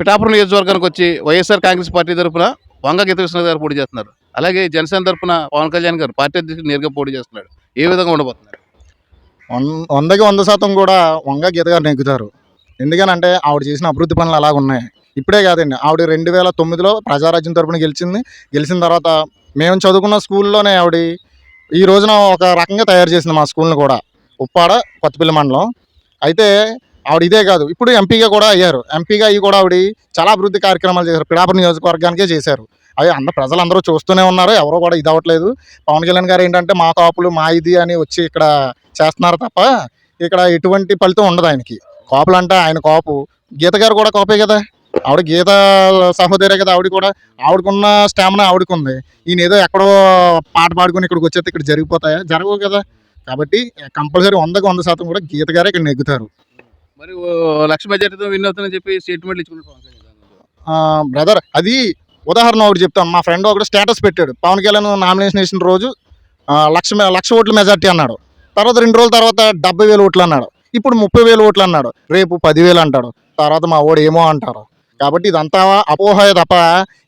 పిఠాపురం నియోజకవర్గానికి వచ్చి వైఎస్ఆర్ కాంగ్రెస్ పార్టీ తరఫున వంగ గీత విశ్వనాథ్ గారు పోటీ చేస్తున్నారు. అలాగే జనసేన తరఫున పవన్ కళ్యాణ్ గారు పార్టీ అధ్యక్షుడు నేరుగా పోటీ చేస్తున్నాడు. ఏ విధంగా ఉండబోతున్నారు? వన్- వందకి వంద శాతం కూడా వంగ గీత గారు నెగ్గుతారు. ఎందుకనంటే ఆవిడ చేసిన అభివృద్ధి పనులు అలాగ ఉన్నాయి. ఇప్పుడే కాదండి ఆవిడ రెండు వేల తొమ్మిదిలో ప్రజారాజ్యం తరఫున గెలిచింది. గెలిచిన తర్వాత మేము చదువుకున్న స్కూల్లోనే ఆవిడ ఈ రోజున ఒక రకంగా తయారు చేసింది మా స్కూల్ని కూడా. ఉప్పాడ కొత్తపల్లి మండలం. అయితే ఆవిడ ఇదే కాదు. ఇప్పుడు ఎంపీగా కూడా అయ్యారు. ఎంపీగా అయ్యి కూడా ఆవిడ చాలా అభివృద్ధి కార్యక్రమాలు చేశారు. పిడాపురం నియోజకవర్గానికే చేశారు. అవి అందరు ప్రజలందరూ చూస్తూనే ఉన్నారు. ఎవరో కూడా ఇది అవ్వట్లేదు. పవన్ కళ్యాణ్ గారు ఏంటంటే మా కాపులు మా ఇది అని వచ్చి ఇక్కడ చేస్తున్నారు తప్ప ఇక్కడ ఎటువంటి ఫలితం ఉండదు ఆయనకి. కాపులు అంటే ఆయన కాపు. గీత గారు కూడా కాపే కదా. ఆవిడ గీత సహోదరే కదా ఆవిడ కూడా. ఆవిడకున్న స్టామినా ఆవిడకు ఉంది ఈయన ఏదో ఎక్కడో పాట పాడుకుని ఇక్కడికి వచ్చేస్తే ఇక్కడ జరిగిపోతాయా? జరగవు కదా. కాబట్టి కంపల్సరీ వందకు వంద శాతం కూడా గీత గారే ఇక్కడ నెగ్గుతారు. మరి ఓ లక్ష బడ్జెట్తో విన్ అవుతుందని చెప్పి స్టేట్మెంట్లు ఇచ్చుకున్నారు బ్రదర్ అది ఉదాహరణ ఒకటి చెప్తాను. మా ఫ్రెండ్ ఒకటి స్టేటస్ పెట్టాడు. పవన్ కళ్యాణ్ నామినేషన్ వేసిన రోజు లక్ష లక్ష ఓట్ల మెజార్టీ అన్నాడు. తర్వాత రెండు రోజుల తర్వాత డెబ్బై వేలు ఓట్లు అన్నాడు. ఇప్పుడు ముప్పై వేలు ఓట్లు అన్నాడు. రేపు పదివేలు అంటాడు. తర్వాత మా ఓడు ఏమో అంటారు. కాబట్టి ఇదంతా అపోహయ తప్ప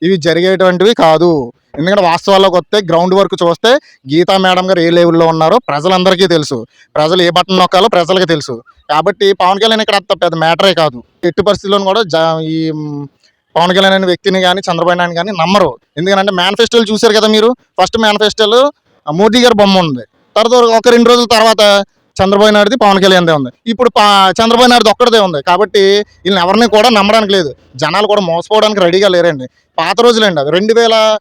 ఇవి జరిగేటువంటివి కాదు. ఎందుకంటే వాస్తవాల్లోకి వస్తే గ్రౌండ్ వర్క్ చూస్తే గీతా మేడం గారు ఏ లెవెల్లో ఉన్నారో ప్రజలందరికీ తెలుసు. ప్రజలు ఏ బటన్ నొక్కాలో ప్రజలకి తెలుసు. కాబట్టి పవన్ కళ్యాణ్ ఇక్కడ అంత పెద్ద మ్యాటరే కాదు. ఎట్టి పరిస్థితుల్లోనూ కూడా జా ఈ పవన్ కళ్యాణ్ అనే వ్యక్తిని కానీ చంద్రబాబు నాయుడు కానీ నమ్మరు. ఎందుకంటే మేనిఫెస్టోలు చూశారు కదా మీరు? ఫస్ట్ మేనిఫెస్టోలు మోదీ గారి బొమ్మ ఉంది. తర్వాత ఒక రెండు రోజుల తర్వాత చంద్రబాబు నాయుడుది పవన్ కళ్యాణ్దే ఉంది. ఇప్పుడు పా- చంద్రబాబు నాయుడు ఒక్కడదే ఉంది. కాబట్టి వీళ్ళని ఎవరిని కూడా నమ్మడానికి లేదు. జనాలు కూడా మోసపోవడానికి రెడీగా లేరండి. పాత రోజులండి అవి. రెండు వేల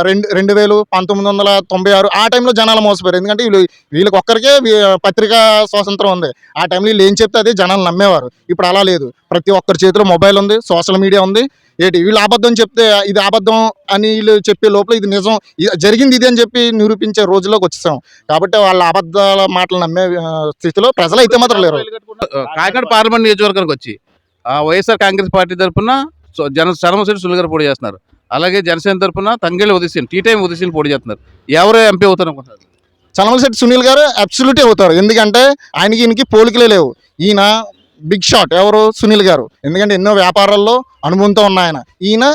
రెండు రెండు వేలు పంతొమ్మిది వందల తొంభై ఆరు ఆ టైంలో జనాలు మోసపోయారు. ఎందుకంటే వీళ్ళు వీళ్ళకి ఒక్కరికే వీ- పత్రికా స్వాతంత్రం ఉంది. ఆ టైంలో వీళ్ళు ఏం చెప్తే అదే జనాలు నమ్మేవారు. ఇప్పుడు అలా లేదు. ప్రతి ఒక్కరి చేతిలో మొబైల్ ఉంది సోషల్ మీడియా ఉంది. ఏంటి? వీళ్ళు అబద్ధం చెప్తే ఇది అబద్ధం అని వీళ్ళు చెప్పే లోపల ఇది నిజం ఇది జరిగింది ఇది అని చెప్పి నిరూపించే రోజుల్లోకి వచ్చేసాం. కాబట్టి వాళ్ళ అబద్ధాల మాటలు నమ్మే స్థితిలో ప్రజలు అయితే మాత్రం లేరు. కాకినాడ పార్లమెంట్ నియోజకవర్గానికి వచ్చి వైఎస్ఆర్ కాంగ్రెస్ పార్టీ తరఫున జన చరమశ్రీ సులు పోటీ చేస్తున్నారు. అలాగే జనసేన తరఫున తంగేళ్ళు ఉదయసీన్ టీ టైం ఉదయసీన్ పోటీ చేస్తున్నారు. ఎవరు ఎంపీ అవుతారు అనుకుంటున్నారు? చలమలశెట్టి సునీల్ గారు అబ్సల్యూట్ అవుతారు. ఎందుకంటే ఆయనకి ఈయనకి పోలికలే లేవు. ఈయన బిగ్ షాట్ ఎవరు? సునీల్ గారు. ఎందుకంటే ఎన్నో వ్యాపారాల్లో అనుభవంతో ఉన్న ఆయన. ఈయన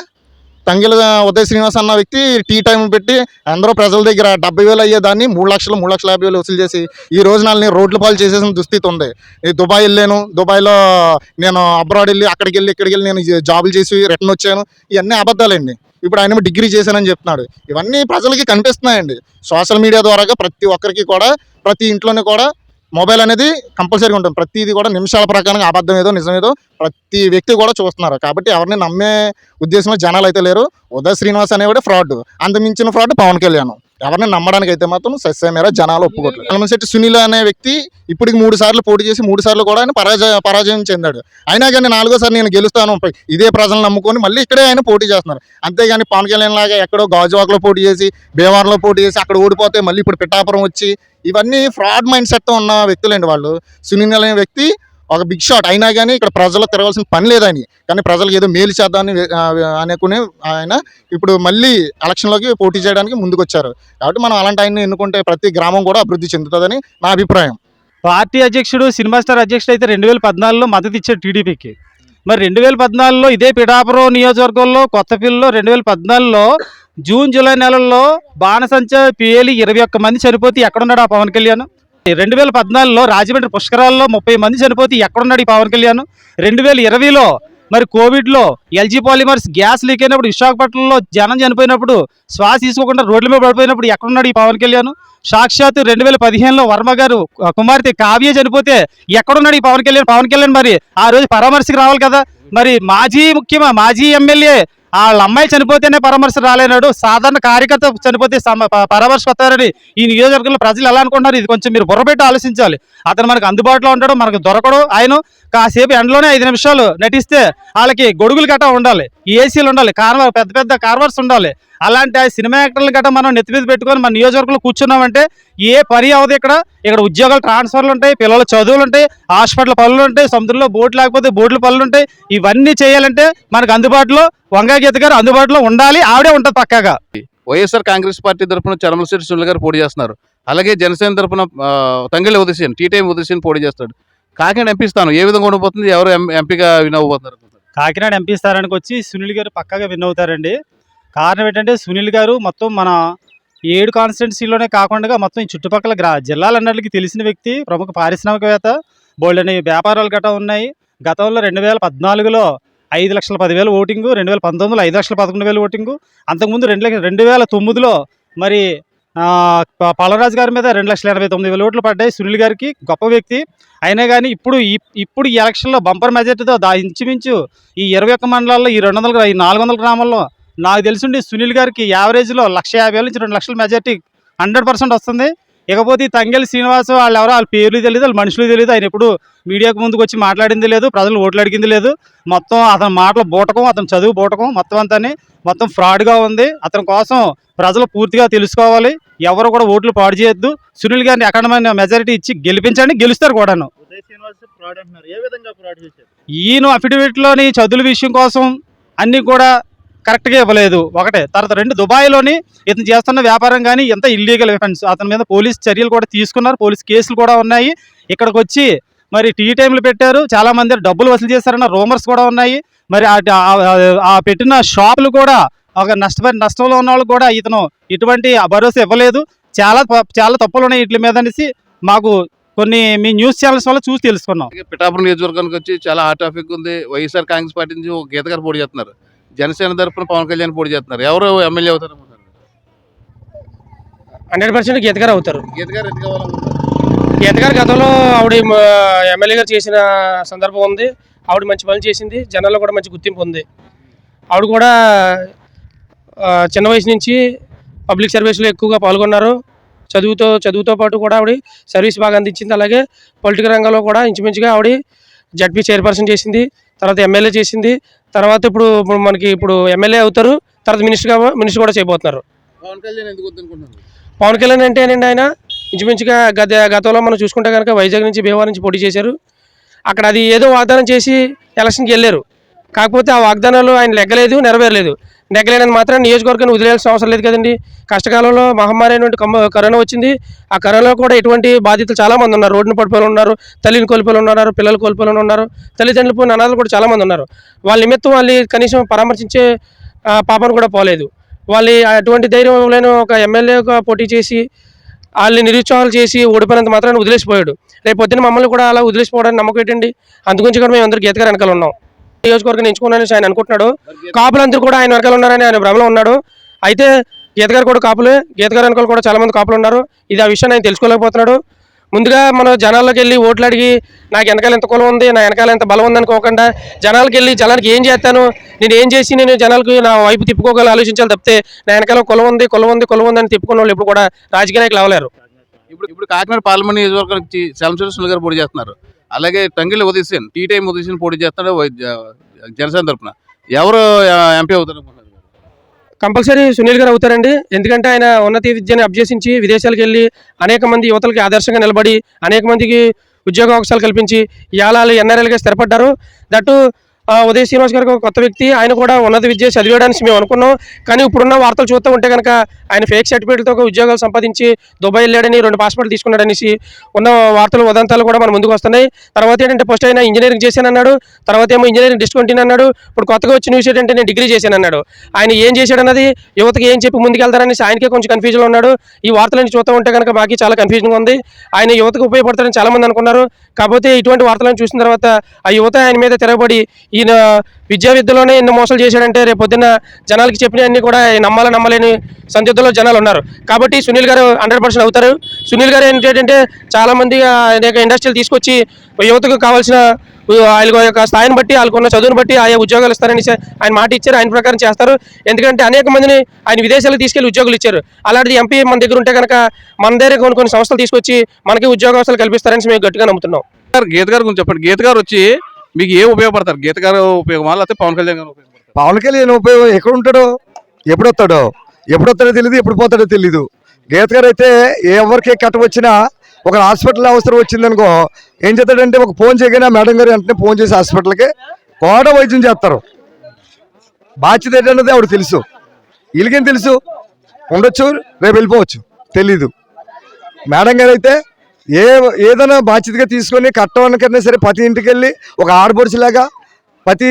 తంగిల ఉదయ శ్రీనివాస్ అన్న వ్యక్తి టీ టైం పెట్టి అందరూ ప్రజల దగ్గర డెబ్బై వేలు అయ్యేదాన్ని మూడు లక్షలు మూడు లక్షల యాభై వేలు వసూలు చేసి ఈ రోజు నాలుగు రోడ్ల పాలు చేసేసిన దుస్థితి ఉంది. ఈ దుబాయ్ వెళ్ళాను. దుబాయ్లో నేను అబ్రాడ్ వెళ్ళి అక్కడికి వెళ్ళి ఇక్కడికి వెళ్ళి నేను జాబులు చేసి రిటర్న్ వచ్చాను. ఇవన్నీ అబద్ధాలండి. ఇప్పుడు ఆయన డిగ్రీ చేశానని చెప్తున్నాడు. ఇవన్నీ ప్రజలకి కనిపిస్తున్నాయండి. సోషల్ మీడియా ద్వారా ప్రతి ఒక్కరికి కూడా ప్రతి ఇంట్లోనే కూడా మొబైల్ అనేది కంపల్సరీగా ఉంటుంది. ప్రతిది కూడా నిమిషాల ప్రకారం అబద్ధం ఏదో నిజం ఏదో ప్రతి వ్యక్తి కూడా చూస్తున్నారు. కాబట్టి ఎవరిని నమ్మే ఉద్దేశంలో జనాలు అయితే లేరు. ఉదయ శ్రీనివాస్ అనేవాడు ఫ్రాడ్. అంత మించిన ఫ్రాడ్ పవన్ కళ్యాణ్. ఎవరిని నమ్మడానికి అయితే మాత్రం సస్యమేర జనాలు ఒప్పుకోవట్లేదు కలమశెట్టి సునీల్ అనే వ్యక్తి ఇప్పటికి మూడు సార్లు పోటీ చేసి మూడు సార్లు కూడా ఆయన పరాజయ పరాజయం చెందాడు. అయినా కానీ నాలుగోసారి నేను గెలుస్తాను. ఇదే ప్రజలను నమ్ముకొని మళ్ళీ ఇక్కడే ఆయన పోటీ చేస్తున్నారు. అంతేగాని పవన్ కళ్యాణ్ లాగా ఎక్కడో గాజువాకలో పోటీ చేసి భీమవరంలో పోటీ చేసి అక్కడ ఓడిపోతే మళ్ళీ ఇప్పుడు పిఠాపురం వచ్చి ఇవన్నీ ఫ్రాడ్ మైండ్ సెట్తో ఉన్న వ్యక్తులండి వాళ్ళు. సునీల్ అనే వ్యక్తి ఒక బిగ్ షాట్ అయినా కానీ ఇక్కడ ప్రజలు తిరగాల్సిన పని లేదని. కానీ ప్రజలకు ఏదో మేలు చేద్దామని అనుకునే ఆయన ఇప్పుడు మళ్ళీ ఎలక్షన్లోకి పోటీ చేయడానికి ముందుకొచ్చారు. కాబట్టి మనం అలాంటి ఆయన్ని ఎన్నుకుంటే ప్రతి గ్రామం కూడా అభివృద్ధి చెందుతుందని నా అభిప్రాయం. పార్టీ అధ్యక్షుడు సినిమా స్టార్ అధ్యక్షుడు అయితే రెండు వేల పద్నాలుగులో మద్దతు ఇచ్చాడు టీడీపీకి. మరి రెండు వేల పద్నాలుగులో ఇదే పిఠాపురం నియోజకవర్గంలో కొత్తపల్లిలో రెండు వేల పద్నాలుగులో జూన్ జూలై నెలల్లో బాణసంచ పిఏలి ఇరవై ఒక్క మంది చనిపోతే ఎక్కడున్నాడు ఆ పవన్ కళ్యాణ్? రెండు వేల పద్నాలుగులో రాజమండ్రి పుష్కరాల్లో ముప్పై మంది చనిపోతే ఎక్కడున్నాడు ఈ పవన్ కళ్యాణ్? రెండు వేల ఇరవైలో మరి కోవిడ్లో ఎల్జీ పాలిమర్స్ గ్యాస్ లీక్ అయినప్పుడు విశాఖపట్నంలో జనం చనిపోయినప్పుడు శ్వాస తీసుకోకుండా రోడ్ల మీద పడిపోయినప్పుడు ఎక్కడున్నాడు ఈ పవన్ కళ్యాణ్? సాక్షాత్ రెండు వేల పదిహేనులో వర్మ గారు కుమార్తె కావ్య చనిపోతే ఎక్కడున్నాడు ఈ పవన్ కళ్యాణ్? పవన్ కళ్యాణ్ మరి ఆ రోజు పరామర్శకు రావాలి కదా? మరి మాజీ ముఖ్యమా మాజీ ఎమ్మెల్యే వాళ్ళ అమ్మాయి చనిపోతేనే పరామర్శ రాలేనాడు. సాధారణ కార్యకర్త చనిపోతే పరామర్శ వస్తారని ఈ నియోజకవర్గంలో ప్రజలు ఎలా అనుకుంటున్నారు? ఇది కొంచెం మీరు బుర్రపెట్టి ఆలోచించాలి. అతను మనకు అందుబాటులో ఉంటాడు మనకు దొరకడు ఆయన. కాసేపు ఎండలోనే ఐదు నిమిషాలు నటిస్తే వాళ్ళకి గొడుగులు గట్రా ఉండాలి. ఏసీలు ఉండాలి. కార్ పెద్ద పెద్ద కార్వర్స్ ఉండాలి. అలాంటి ఆ సినిమా యాక్టర్లు గట్రా మనం నెత్తి మీద పెట్టుకొని మన నియోజకవర్గంలో కూర్చున్నామంటే ఏ పని అవదు ఇక్కడ. ఇక్కడ ఉద్యోగాలు ట్రాన్స్ఫర్లు ఉంటాయి పిల్లల చదువులు ఉంటాయి హాస్పిటల్ పనులు ఉంటాయి సముద్రంలో బోట్ లేకపోతే బోట్ల పనులు ఉంటాయి. ఇవన్నీ చేయాలంటే మనకు అందుబాటులో వంగాగీత గారు అందుబాటులో ఉండాలి ఆవిడే ఉంటుంది పక్కాగా. వైఎస్ఆర్ కాంగ్రెస్ పార్టీ తరఫున చరమశెట్టి సులు గారు పోటీ చేస్తున్నారు. అలాగే జనసేన తరఫున తంగేళ్ళ ఉదయసీన్ టీ టైం ఉదయసీన్ పోటీ చేస్తాడు. కాకినాడ ఎంపీ స్థానం ఏ విధంగా ఉండబోతుంది? ఎవరు ఎంపీగా విన్ అవ్వబోతున్నారు? కాకినాడ ఎంపీ స్థానానికి వచ్చి సునీల్ గారు పక్కాగా విన్ అవుతారండి. కారణం ఏంటంటే సునీల్ గారు మొత్తం మన ఏడు కాన్స్టిట్యున్సీలోనే కాకుండా మొత్తం ఈ చుట్టుపక్కల గ్రా జిల్లాలన్నిటికీ తెలిసిన వ్యక్తి ప్రముఖ పారిశ్రామికవేత్త బోల్డ్ వ్యాపారాలు గట్రా ఉన్నాయి. గతంలో రెండు వేల పద్నాలుగులో ఐదు లక్షల పదివేల ఓటింగు రెండు వేల పంతొమ్మిదిలో ఐదు లక్షల పదకొండు వేల ఓటింగు అంతకుముందు రెండు లక్ష రెండు వేల తొమ్మిదిలో మరి పలరాజు గారి మీద రెండు లక్షల ఎనభై తొమ్మిది వేల ఓట్లు పడ్డాయి సునీల్ గారికి గొప్ప వ్యక్తి. అయినా కానీ ఇప్పుడు ఇప్పుడు ఈ ఎలక్షన్లో బంపర్ మెజార్టీతో దా ఇంచుమించు ఈ ఇరవై ఒక్క మండలాల్లో ఈ రెండు వందల ఈ నాలుగు వందల గ్రామాల్లో నాకు తెలిసిండి సునీల్ గారికి యావరేజ్లో లక్ష యాభై వేల నుంచి రెండు లక్షల మెజార్టీ హండ్రెడ్ పర్సెంట్ వస్తుంది. ఇకపోతే ఈ తంగెలి శ్రీనివాస్ వాళ్ళు ఎవరో వాళ్ళ పేర్లు తెలియదు వాళ్ళ మనుషులు తెలియదు ఆయన ఎప్పుడు మీడియాకు ముందుకు వచ్చి మాట్లాడింది లేదు ప్రజలు ఓట్లు అడిగింది లేదు. మొత్తం అతని మాటలు బూటకం అతని చదువు బూటకం మొత్తం అంతాని మొత్తం ఫ్రాడ్గా ఉంది. అతని కోసం ప్రజలు పూర్తిగా తెలుసుకోవాలి. ఎవరు కూడా ఓట్లు పాడు చేయొద్దు. సునీల్ గారిని అఖండమైన మెజారిటీ ఇచ్చి గెలిపించండి గెలుస్తారు కూడాను. ఈయన అఫిడవిట్లోని చదువుల విషయం కోసం అన్నీ కూడా కరెక్ట్గా ఇవ్వలేదు. ఒకటే. తర్వాత రెండు దుబాయ్లోని ఇతను చేస్తున్న వ్యాపారం కానీ ఎంత ఇల్లీగల్ వెపన్స్ అతని మీద పోలీస్ చర్యలు కూడా తీసుకున్నారు. పోలీస్ కేసులు కూడా ఉన్నాయి. ఇక్కడికి వచ్చి మరి టీ టైంలు పెట్టారు. చాలామంది డబ్బులు వసూలు చేశారన్న రూమర్స్ కూడా ఉన్నాయి. మరి ఆ- పెట్టిన షాపులు కూడా ఒక నష్టపరి నష్టంలో ఉన్న వాళ్ళు కూడా ఇతను ఇటువంటి భరోసా ఇవ్వలేదు. చాలా చాలా తప్పులు ఉన్నాయి వీటి మీద అనేసి మాకు కొన్ని మీ న్యూస్ ఛానల్స్ వల్ల చూసి తెలుసుకున్నాం. పిఠాపురం నియోజకవర్గానికి వచ్చి చాలా హాట్ టాపిక్ ఉంది. వైఎస్ఆర్ కాంగ్రెస్ పార్టీ నుంచి ఒక గీతగారు పోటీ చేస్తున్నారు. జనసేన తరఫున పవన్ కళ్యాణ్ పోటీ చేస్తున్నారు. ఎవరు ఎమ్మెల్యే అవుతారు? హండ్రెడ్ పర్సెంట్ గీత గారు అవుతారు. గీత గారు ఎందుకు కావాలనుకుంటున్నారు? గీత గారు గతంలో ఆవిడ ఎమ్మెల్యే గారు చేసిన సందర్భం ఉంది. ఆవిడ మంచి పనులు చేసింది. జనాల్లో కూడా మంచి గుర్తింపు ఉంది. ఆవిడ కూడా ఆ, చిన్న వయసు నుంచి పబ్లిక్ సర్వీస్లో ఎక్కువగా పాల్గొన్నారు. చదువుతో చదువుతో పాటు కూడా ఆవిడ సర్వీస్ బాగా అందించింది. అలాగే పొలిటికల్ రంగంలో కూడా ఇంచుమించుగా ఆవిడ జడ్పీ చైర్పర్సన్ చేసింది. తర్వాత ఎమ్మెల్యే చేసింది. తర్వాత ఇప్పుడు ఇప్పుడు మనకి ఇప్పుడు ఎమ్మెల్యే అవుతారు. తర్వాత మినిస్టర్గా మినిస్టర్ కూడా చేయబోతున్నారు. పవన్ కళ్యాణ్ అంటే ఏంటంటే ఆయన ఇంచుమించుగా గత గతంలో మనం చూసుకుంటే కనుక వైజాగ్ నుంచి భీమవరం నుంచి పోటీ చేశారు. అక్కడ అది ఏదో వాగ్దానం చేసి ఎలక్షన్కి వెళ్ళారు. కాకపోతే ఆ వాగ్దానాలు ఆయన లెగ్గలేదు నెరవేరలేదు. నెగ్గలేనని మాత్రం నియోజకవర్గాన్ని వదిలేయాల్సిన అవసరం లేదు కదండి. కష్టకాలంలో మహమ్మారి అయినటువంటి కరోనా వచ్చింది. ఆ కరోనా కూడా ఎటువంటి బాధితులు చాలామంది ఉన్నారు. రోడ్డును పడిపోయి ఉన్నారు తల్లిని కోల్పోయి ఉన్నారు పిల్లలు కోల్పోయి ఉన్నారు తల్లిదండ్రులు పోయిన అనాథలు కూడా చాలా మంది ఉన్నారు. వాళ్ళ నిమిత్తం వాళ్ళు కనీసం పరామర్శించే పాపను కూడా పోలేదు. వాళ్ళు అటువంటి ధైర్యం లేని ఒక ఎమ్మెల్యేగా పోటీ చేసి వాళ్ళని నిరుత్సాహాలు చేసి ఓడిపోయినంత మాత్రాన్ని వదిలేసిపోయాడు. రేపు పొద్దున్న మమ్మల్ని కూడా అలా వదిలేసిపోవడానికి నమ్మకం ఏంటండి? అందుగురించి కూడా మేము అందరూ గీతగారు వెనకాల ఉన్నాం. నియోజకవర్గం ఎంచుకున్నానని ఆయన అనుకుంటున్నాడు. కాపులందరూ కూడా ఆయన వెనకాల ఉన్నారని ఆయన భ్రమలో ఉన్నాడు. అయితే గీతగారు కూడా కాపులే. గీతగారు వెనకాల కూడా చాలా మంది కాపులు ఉన్నారు. ఇది ఆ విషయాన్ని ఆయన తెలుసుకోలేకపోతున్నాడు. ముందుగా మనం జనాల్లోకి వెళ్ళి ఓట్లు అడిగి నాకు వెనకాల ఎంత కులం ఉంది నా వెనకాల ఎంత బలం ఉంది అనుకోకుండా జనాలకు వెళ్ళి జనానికి ఏం చేస్తాను? నేను ఏం చేసి నేను జనాలకు నా వైపు తిప్పుకోగల ఆలోచించాలి తప్పితే నా వెనకాల కులం ఉంది కులం ఉంది కులం ఉంది అని తిప్పుకున్న వాళ్ళు ఇప్పుడు కూడా రాజకీయ నాయకులు అవ్వలేరు. ఇప్పుడు ఇప్పుడు కాకినాడ పార్లమెంట్ నియోజకవర్గానికి వచ్చి శంసూరి గారు పోటీ చేస్తున్నారు. అలాగే తంగిలి ఉదయసేన్ టీ ఉదయసేన్ పోటీ చేస్తాడు జనసేన తరఫున ఎవరు ఎంపీ అవుతారు కంపల్సరీ సునీల్ గారు అవుతారండి. ఎందుకంటే ఆయన ఉన్నత విద్యను అభ్యసించి విదేశాలకు వెళ్ళి అనేక మంది యువతలకి ఆదర్శంగా నిలబడి అనేక మందికి ఉద్యోగ అవకాశాలు కల్పించి ఇవాళ ఎన్ఆర్ఎల్గా స్థిరపడ్డారు. దట్టు ఉదయ శ్రీనివాస్ గారు ఒక కొత్త వ్యక్తి. ఆయన కూడా ఉన్నత విద్య చదివేయడానికి మేము అనుకున్నాం. కానీ ఇప్పుడున్న వార్తలు చూస్తూ ఉంటే కనుక ఆయన ఫేక్ సర్టిఫికేట్లతో ఉద్యోగాలు సంపాదించి దుబాయ్ వెళ్ళాడని రెండు పాస్పోర్ట్లు తీసుకున్నాడనేసి ఉన్న వార్తలు ఉదంతాలు కూడా మన ముందుకు వస్తున్నాయి. తర్వాత ఏంటంటే ఫస్ట్ ఆయన ఇంజనీరింగ్ చేశానన్నాడు. తర్వాత ఏమో ఇంజనీరింగ్ డిస్కంటిన్యూ అన్నాడు. ఇప్పుడు కొత్తగా వచ్చిన న్యూస్ ఏంటంటే నేను డిగ్రీ చేశానన్నాడు. ఆయన ఏం చేశాడన్నది యువతకి ఏం చెప్పి ముందుకెళ్తారనేసి ఆయనకే కొంచెం కన్ఫ్యూజన్లో ఉన్నాడు. ఈ వార్తలను చూస్తూ ఉంటే కనుక మాకు చాలా కన్ఫ్యూజన్గా ఉంది. ఆయన యువతకు ఉపయోగపడతారని చాలామంది అనుకున్నారు. కాకపోతే ఇటువంటి వార్తలను చూసిన తర్వాత ఆ యువత ఆయన మీద తిరగబడి ఈయన విద్యా విద్యలోనే ఎన్ని మోసాలు చేశాడంటే రేపు పొద్దున్న జనాలకి చెప్పినవన్నీ కూడా నమ్మాల నమ్మలేని సందిగ్ధంలో జనాలు ఉన్నారు. కాబట్టి సునీల్ గారు హండ్రెడ్ పర్సెంట్ అవుతారు. సునీల్ గారు ఏంటంటే చాలామంది అనేక ఇండస్ట్రీలు తీసుకొచ్చి యువతకు కావాల్సిన వాళ్ళ యొక్క స్థాయిని బట్టి వాళ్ళకున్న చదువుని బట్టి ఆయా ఉద్యోగాలు ఇస్తారని ఆయన మాట ఇచ్చారు ఆయన ప్రకారం చేస్తారు. ఎందుకంటే అనేక మందిని ఆయన విదేశాలకు తీసుకెళ్ళి ఉద్యోగాలు ఇచ్చారు. అలాంటిది ఎంపీ మన దగ్గర ఉంటే కనుక మన దగ్గర కొన్ని కొన్ని సంస్థలు తీసుకొచ్చి మనకి ఉద్యోగావకాశాలు కల్పిస్తారని మేము గట్టిగా నమ్ముతున్నాం. గీత గారు గురించి చెప్పండి. గీత గారు వచ్చి మీకు ఏ ఉపయోగపడతారు? గీత గారు ఉపయోగమా? లేకపోతే పవన్ కళ్యాణ్ గారు ఉపయోగపడతారు? పవన్ కళ్యాణ్ ఉపయోగం ఎక్కడ ఉంటాడో ఎప్పుడు వస్తాడో ఎప్పుడు వస్తాడో తెలియదు ఎప్పుడు పోతాడో తెలియదు గీత గారు అయితే ఎవరికి కట్ట వచ్చినా ఒక హాస్పిటల్ అవసరం వచ్చిందనుకో ఏం చేస్తాడంటే ఒక ఫోన్ చేయగానే మేడం గారు వెంటనే ఫోన్ చేసి హాస్పిటల్కి కోట వైద్యం చేస్తారు. బాధ్యత ఏంటన్నది ఆవిడ తెలుసు. వీళ్ళకేం తెలుసు? ఉండొచ్చు రేపు వెళ్ళిపోవచ్చు. తెలీదు. మేడం గారు అయితే ఏ ఏదైనా బాధ్యతగా తీసుకొని కట్టడానికైనా సరే ప్రతి ఇంటికి వెళ్ళి ఒక ఆడపడుచులాగా ప్రతి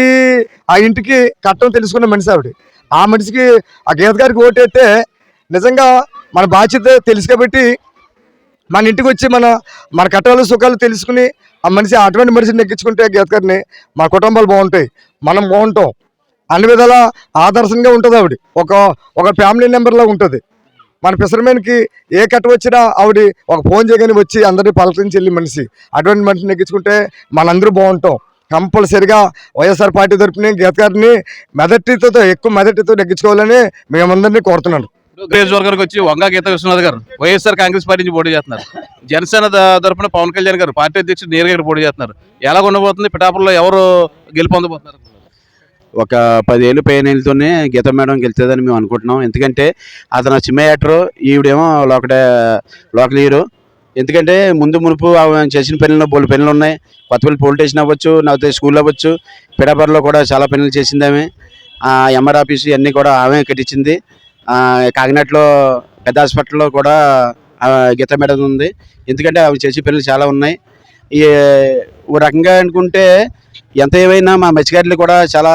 ఆ ఇంటికి కట్టం తెలుసుకున్న మనిషి ఆవిడ. ఆ మనిషికి ఆ గీత గారికి ఓటేస్తే నిజంగా మన బాధ్యత తెలుసు కాబట్టి మన ఇంటికి వచ్చి మన మన కట్టాలు సుఖాలు తెలుసుకుని ఆ మనిషి అటువంటి మనిషిని నెగ్గించుకుంటే గీత గారిని మన కుటుంబాలు బాగుంటాయి. మనం బాగుంటాం. అన్ని విధాల ఆదర్శంగా ఉంటుంది ఆవిడ. ఒక ఒక ఫ్యామిలీ మెంబర్లా ఉంటుంది. మన పిసరమేన్కి ఏ కట్ట వచ్చినా ఆవిడ ఒక ఫోన్ చేయగానే వచ్చి అందరినీ పలకరించి వెళ్ళి మనిషి. అటువంటి మనిషిని నెగ్గించుకుంటే మనందరూ బాగుంటాం. కంపల్సరిగా వైఎస్ఆర్ పార్టీ తరఫున గీత గారిని మెదటితో ఎక్కువ మెదటితో నెగ్గించుకోవాలని మేమందరినీ కోరుతున్నాను. నియోజకవర్గానికి వచ్చి వంగా గీత విశ్వనాథ్ గారు వైఎస్ఆర్ కాంగ్రెస్ పార్టీ నుంచి పోటీ చేస్తున్నారు. జనసేన తరఫున పవన్ కళ్యాణ్ గారు పార్టీ అధ్యక్షుడు నేరుగా పోటీ చేస్తున్నారు. ఎలా ఉండబోతుంది? పిఠాపురంలో ఎవరు గెలుపొందబోతున్నారు? ఒక పదేళ్ళు పైనతోనే గీత మేడం గెలుతుందని మేము అనుకుంటున్నాం. ఎందుకంటే అతను సినిమా యాక్టరు ఈవిడేమో లోకడ లోకల్ హీరో ఎందుకంటే ముందు మునుపు ఆమె చేసిన పనులు బోల్ పనులు ఉన్నాయి. కొత్తపల్లి పోలీస్ స్టేషన్ అవ్వచ్చు లేకపోతే స్కూల్ అవ్వచ్చు. పిడాపర్లో కూడా చాలా పనులు చేసింది ఆమె. ఎంఆర్ ఆఫీస్ ఇవన్నీ కూడా ఆమె కట్టించింది. కాకినాడలో పెద్ద హాస్పిటల్లో కూడా గీత మేడం ఉంది. ఎందుకంటే ఆమె చేసే పనులు చాలా ఉన్నాయి. ఈ ఓ రకంగా అనుకుంటే ఎంత ఏమైనా మా మత్స్యకారులు కూడా చాలా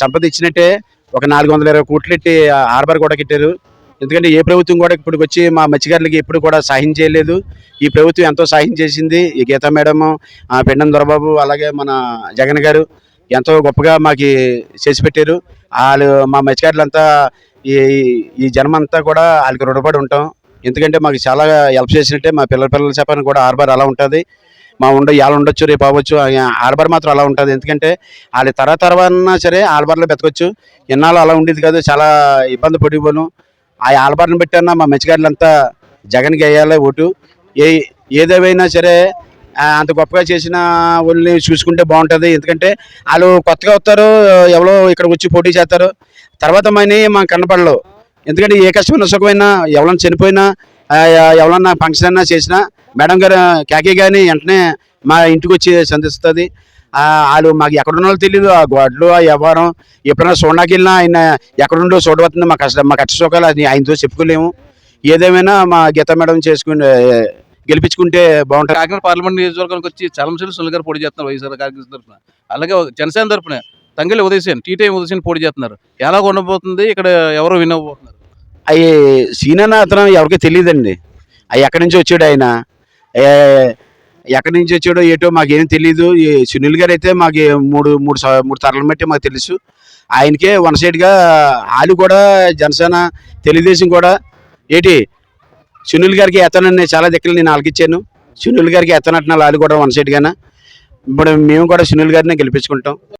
సంపద ఇచ్చినట్టే ఒక నాలుగు వందల ఇరవై కోట్లు ఎట్టి హార్బర్ కూడా కట్టారు. ఎందుకంటే ఏ ప్రభుత్వం కూడా ఇప్పుడు వచ్చి మా మత్స్యకారులకి ఎప్పుడు కూడా సహాయం చేయలేదు. ఈ ప్రభుత్వం ఎంతో సహాయం చేసింది ఈ గీతా మేడము ఆ పెండం దొరబాబు అలాగే మన జగన్ గారు ఎంతో గొప్పగా మాకు చేసి పెట్టారు. వాళ్ళు మా మత్స్యకారులంతా ఈ ఈ జన్మంతా కూడా వాళ్ళకి రుణపడి ఉంటాం. ఎందుకంటే మాకు చాలా హెల్ప్ చేసినట్టే మా పిల్లల పిల్లల చెప్పని కూడా హార్బర్ అలా ఉంటుంది. మా ఉండ ఇవాళ ఉండొచ్చు రేపు అవ్వచ్చు. ఆల్బర్ మాత్రం అలా ఉంటుంది. ఎందుకంటే వాళ్ళ తరతరవన్నా సరే ఆల్బర్లో బతకొచ్చు. ఇన్నాళ్ళు అలా ఉండేది కాదు. చాలా ఇబ్బంది పడిపోను. ఆ ఆల్బర్ని పెట్టన్నా మా మత్స్యకారులంతా జగన్కి వేయాలి ఓటు. ఏ ఏదేవైనా సరే అంత గొప్పగా చేసిన వాళ్ళని చూసుకుంటే బాగుంటుంది. ఎందుకంటే వాళ్ళు కొత్తగా వస్తారు. ఎవరో ఇక్కడ వచ్చి పోటీ చేస్తారు. తర్వాత మనీ మా కనపడలు ఎందుకంటే ఏ కష్టమైన సుఖమైనా ఎవరైనా చనిపోయినా ఎవరన్నా ఫంక్షన్ అయినా చేసినా మేడం గారు కేకే కానీ వెంటనే మా ఇంటికి వచ్చి సంధిస్తుంది. వాళ్ళు మాకు ఎక్కడున్న వాళ్ళు తెలియదు ఆ గోడలు ఆ వ్యవహారం. ఎప్పుడైనా చూడడానికి వెళ్ళినా ఆయన ఎక్కడుండో చూడబోతుంది. మా కష్ట మా కష్ట సుఖాలు అది ఆయనతో చెప్పుకోలేము. ఏదేమైనా మా గీత మేడం చేసుకుని గెలిపించుకుంటే బాగుంటుంది. కాకినాడ పార్లమెంట్ నియోజకవర్గానికి వచ్చి చలంశెల్లి సునీల్ గారు పోటీ చేస్తున్నారు వైఎస్ఆర్ కాంగ్రెస్ తరపున అలాగే జనసేన తరపున తంగలి ఉదయసేన్ టీటీఎం ఉదయసేన్ పోటీ చేస్తున్నారు. ఎలా ఉండబోతుంది ఇక్కడ ఎవరు విన్ అవ్వబోతున్నారు? అవి సీనన్న అతను ఎవరికి తెలియదండి. అవి ఎక్కడి నుంచి వచ్చాడు ఆయన? ఎక్కడి నుంచి వచ్చాడో ఏటో మాకేం తెలియదు సునీల్ గారు అయితే మాకు మూడు మూడు మూడు తరలు బట్టి మాకు తెలుసు. ఆయనకే వన్ సైడ్గా వాళ్ళు కూడా జనసేన తెలుగుదేశం కూడా. ఏటి సునీల్ గారికి ఎత్తనని చాలా దిక్కులు నేను ఆలకిచ్చాను. సునీల్ గారికి ఎత్తనట్టున్నారు వాళ్ళు కూడా వన్ సైడ్గానే. ఇప్పుడు మేము కూడా సునీల్ గారిని గెలిపించుకుంటాం.